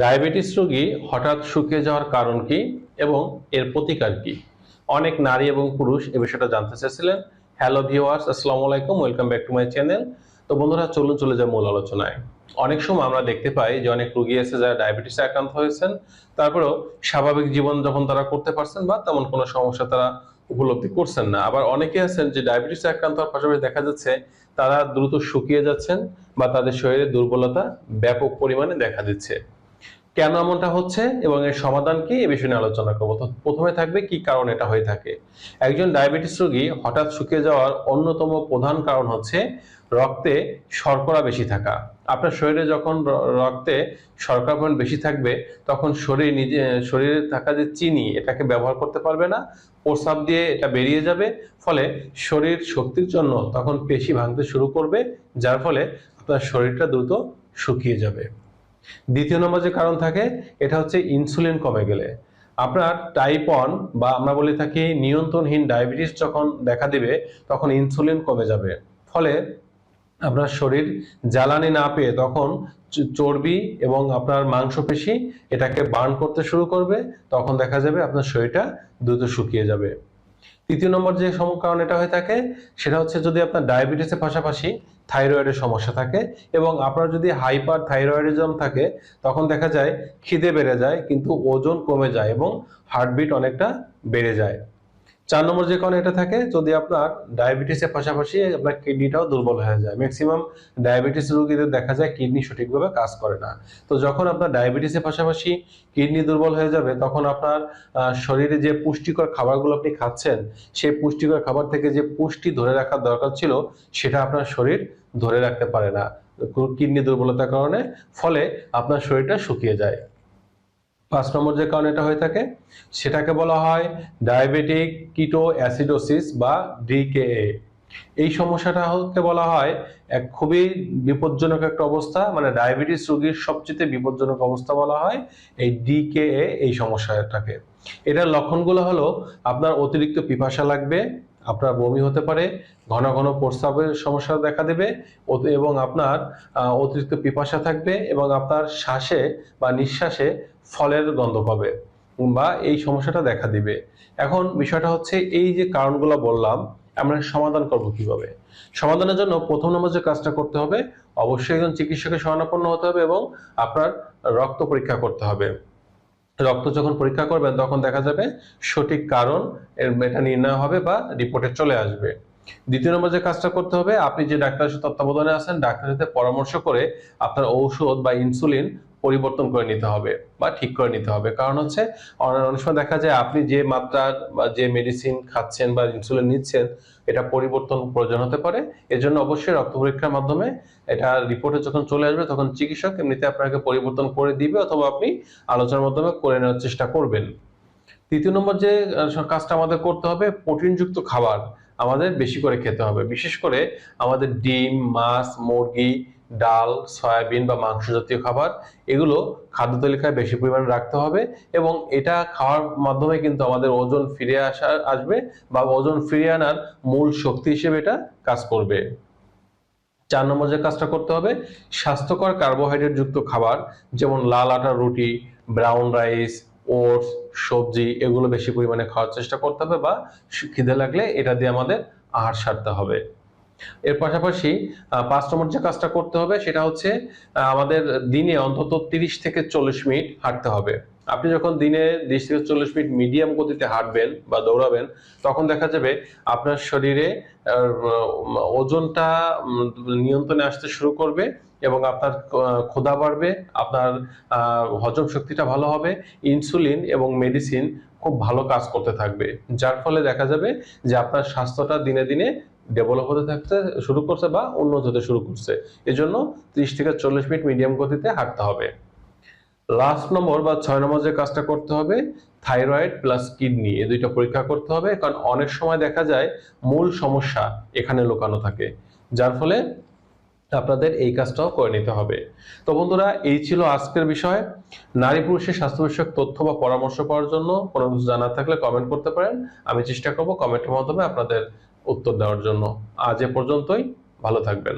Diabetes রোগী হঠাৎ শুকিয়ে যাওয়ার কারণ কি এবং এর প্রতিকার কি? অনেক নারী এবং পুরুষ এ বিষয়টা জানতে চেয়েছিলেন। হ্যালো ভিউয়ার্স আসসালামু আলাইকুম welcome back to my channel তো বন্ধুরা, চলুন, চলে যায় মূল আলোচনায়। অনেক সময় আমরা দেখতে পাই যে অনেক রোগী আছে যারা ডায়াবেটিসে আক্রান্ত হয়েছেন। তারপরেও স্বাভাবিক জীবন যখন তারা করতে পারছেন বা তেমন কোনো সমস্যা তারা উপলব্ধি করছেন না। আবার অনেকে আছেন যে ডায়াবেটিসে আক্রান্ত হওয়ার পাশাপাশি দেখা যাচ্ছে তারা দ্রুত শুকিয়ে যাচ্ছেন বা তাদের শরীরে দুর্বলতা ব্যাপক পরিমাণে দেখা দিচ্ছে। কেন এমনটা হচ্ছে এবং এর সমাধান কি, এ বিষয়ে আলোচনা করব। প্রথমে থাকবে কি কারণ এটা হয়ে থাকে। একজন ডায়াবেটিস রোগী হঠাৎ শুকিয়ে যাওয়ার অন্যতম প্রধান কারণ হচ্ছে রক্তে শর্করা বেশি থাকা। আপনার শরীরে যখন রক্তে শর্করা পরিমাণ বেশি থাকবে, তখন শরীর নিজে, শরীরে থাকা যে চিনি, এটাকে ব্যবহার করতে পারবে না। প্রস্রাব দিয়ে এটা বেরিয়ে যাবে। ফলে শরীর শক্তির জন্য তখন পেশি ভাঙতে শুরু করবে, যার ফলে আপনার শরীরটা দ্রুত শুকিয়ে যাবে। দ্বিতীয় নম্বর যে কারণ থাকে, এটা হচ্ছে ইনসুলিন কমে গেলে। আপনার টাইপ ওয়ান বা আমরা বলে থাকি নিয়ন্ত্রণহীন ডায়াবেটিস যখন দেখা দিবে, তখন ইনসুলিন কমে যাবে। ফলে আপনার শরীর জ্বালানি না পেয়ে তখন চর্বি এবং আপনার মাংসপেশি এটাকে বার্ন করতে শুরু করবে, তখন দেখা যাবে আপনার শরীরটা দ্রুত শুকিয়ে যাবে। তৃতীয় নম্বর যে সম কারণ এটা হয়ে থাকে, সেটা হচ্ছে যদি আপনার ডায়াবেটিসের পাশাপাশি থাইরয়েডের সমস্যা থাকে এবং আপনার যদি হাইপার থাইরয়েডিজম থাকে, তখন দেখা যায় খিদে বেড়ে যায়, কিন্তু ওজন কমে যায় এবং হার্টবিট অনেকটা বেড়ে যায়। চার নম্বর যে কারণে এটা থাকে, যদি আপনার ডায়াবেটিসের পাশাপাশি আপনার কিডনিটাও দুর্বল হয়ে যায়। ম্যাক্সিমাম ডায়াবেটিস রোগীদের দেখা যায় কিডনি সঠিকভাবে কাজ করে না। তো যখন আপনার ডায়াবেটিসের পাশাপাশি কিডনি দুর্বল হয়ে যাবে, তখন আপনার শরীরে যে পুষ্টিকর খাবারগুলো আপনি খাচ্ছেন, সেই পুষ্টিকর খাবার থেকে যে পুষ্টি ধরে রাখার দরকার ছিল, সেটা আপনার শরীর ধরে রাখতে পারে না। কিডনি দুর্বলতার কারণে, ফলে আপনার শরীরটা শুকিয়ে যায়। পাঁচ নম্বর যে কারণ এটা হয়ে থাকে, সেটাকে বলা হয় ডায়াবেটিক কিটো অ্যাসিডোসিস বা ডিকেএ এই সমস্যাটা হতে বলা হয় এক খুবই বিপজ্জনক একটা অবস্থা মানে ডায়াবেটিস রোগীর সবচেয়ে বিপজ্জনক অবস্থা বলা হয় এই ডিকেএ এই সমস্যাটাকে। এটার লক্ষণগুলো হলো, আপনার অতিরিক্ত পিপাসা লাগবে আপনার বমি হতে পারে, ঘন ঘন প্রস্রাবের সমস্যা দেখা দেবে এবং আপনার অতিরিক্ত পিপাসা থাকবে এবং আপনার শ্বাসে বা নিঃশ্বাসে ফলের গন্ধ পাবে বা এই সমস্যাটা দেখা দিবে। এখন বিষয়টা হচ্ছে এই যে কারণগুলো বললাম, আমরা সমাধান করব কীভাবে? সমাধানের জন্য প্রথম নম্বর যে কাজটা করতে হবে, অবশ্যই একজন চিকিৎসকের শরণাপন্ন হতে হবে এবং আপনার রক্ত পরীক্ষা করতে হবে। রক্ত যখন পরীক্ষা করবেন, তখন দেখা যাবে সঠিক কারণ এর এটা নির্ণয় হবে বা রিপোর্টে চলে আসবে। দ্বিতীয় নম্বর যে কাজটা করতে হবে, আপনি যে ডাক্তারের সাথে তত্ত্বাবধানে আছেন, ডাক্তারের সাথে পরামর্শ করে আপনার ঔষধ বা ইনসুলিন পরিবর্তন করে নিতে হবে বা ঠিক করে নিতে হবে। কারণ হচ্ছে অনেক সময় দেখা যায় আপনি যে মাত্রার বা যে মেডিসিন খাচ্ছেন বা ইনসুলিন নিচ্ছেন, এটা পরিবর্তন প্রয়োজন হতে পারে। এজন্য অবশ্যই রক্ত পরীক্ষার মাধ্যমে এটা রিপোর্টে যখন চলে আসবে, তখন চিকিৎসক এমনিতে আপনাকে পরিবর্তন করে দিবে অথবা আপনি আলোচনার মাধ্যমে করে নেওয়ার চেষ্টা করবেন। তৃতীয় নম্বর যে কাজটা আমাদের করতে হবে, প্রোটিনযুক্ত খাবার আমাদের বেশি করে খেতে হবে। বিশেষ করে আমাদের ডিম, মাছ, মুরগি ডাল, সয়াবিন বা মাংস জাতীয় খাবার, এগুলো খাদ্য তালিকায় বেশি পরিমাণে রাখতে হবে এবং এটা খাওয়ার মাধ্যমে কিন্তু আমাদের ওজন ফিরে আসা, আসবে বা ওজন ফিরিয়ে আনার মূল শক্তি হিসেবে এটা কাজ করবে। চার নম্বর যে কাজটা করতে হবে, স্বাস্থ্যকর কার্বোহাইড্রেট যুক্ত খাবার, যেমন লাল আটার রুটি ব্রাউন রাইস ওটস সবজি, এগুলো বেশি পরিমাণে খাওয়ার চেষ্টা করতে হবে বা খিদে লাগলে এটা দিয়ে আমাদের আহার সারতে হবে। এর পাশাপাশি পাঁচ নম্বর যে কাজটা করতে হবে সেটা হচ্ছে আমাদের দিনে অন্তত তিরিশ থেকে চল্লিশ মিনিট হাঁটতে হবে। আপনি যখন দিনে তিরিশ থেকে চল্লিশ মিনিট মিডিয়াম গতিতে হাঁটবেন বা দৌড়াবেন, তখন দেখা যাবে আপনার শরীরে ওজনটা নিয়ন্ত্রণে আসতে শুরু করবে এবং আপনার ক্ষুধা বাড়বে, আপনার হজম শক্তিটা ভালো হবে, ইনসুলিন এবং মেডিসিন খুব ভালো কাজ করতে থাকবে। যার ফলে দেখা যাবে যে আপনার স্বাস্থ্যটা দিনে দিনে ডেভেলপ হতে থাকতে শুরু করছে বা উন্নত হতে শুরু করছে। এজন্য ত্রিশ থেকে চল্লিশ মিনিট মিডিয়াম গতিতে হাঁটতে হবে। লাস্ট নম্বর বা ছয় নম্বর যে কাজটা করতে হবে থাইরয়েড প্লাস কিডনি এই দুইটা পরীক্ষা করতে হবে, কারণ অনেক সময় দেখা যায় মূল সমস্যা এখানে লুকানো থাকে, যার ফলে আপনাদের এই কাজটাও করে নিতে হবে। তো বন্ধুরা, এই ছিল আজকের বিষয়। নারী পুরুষের স্বাস্থ্য বিষয়ক তথ্য বা পরামর্শ পাওয়ার জন্য কোনো কিছু জানার থাকলে কমেন্ট করতে পারেন। আমি চেষ্টা করব কমেন্টের মাধ্যমে আপনাদের উত্তর দেওয়ার জন্য আজ এ পর্যন্তই ভালো থাকবেন।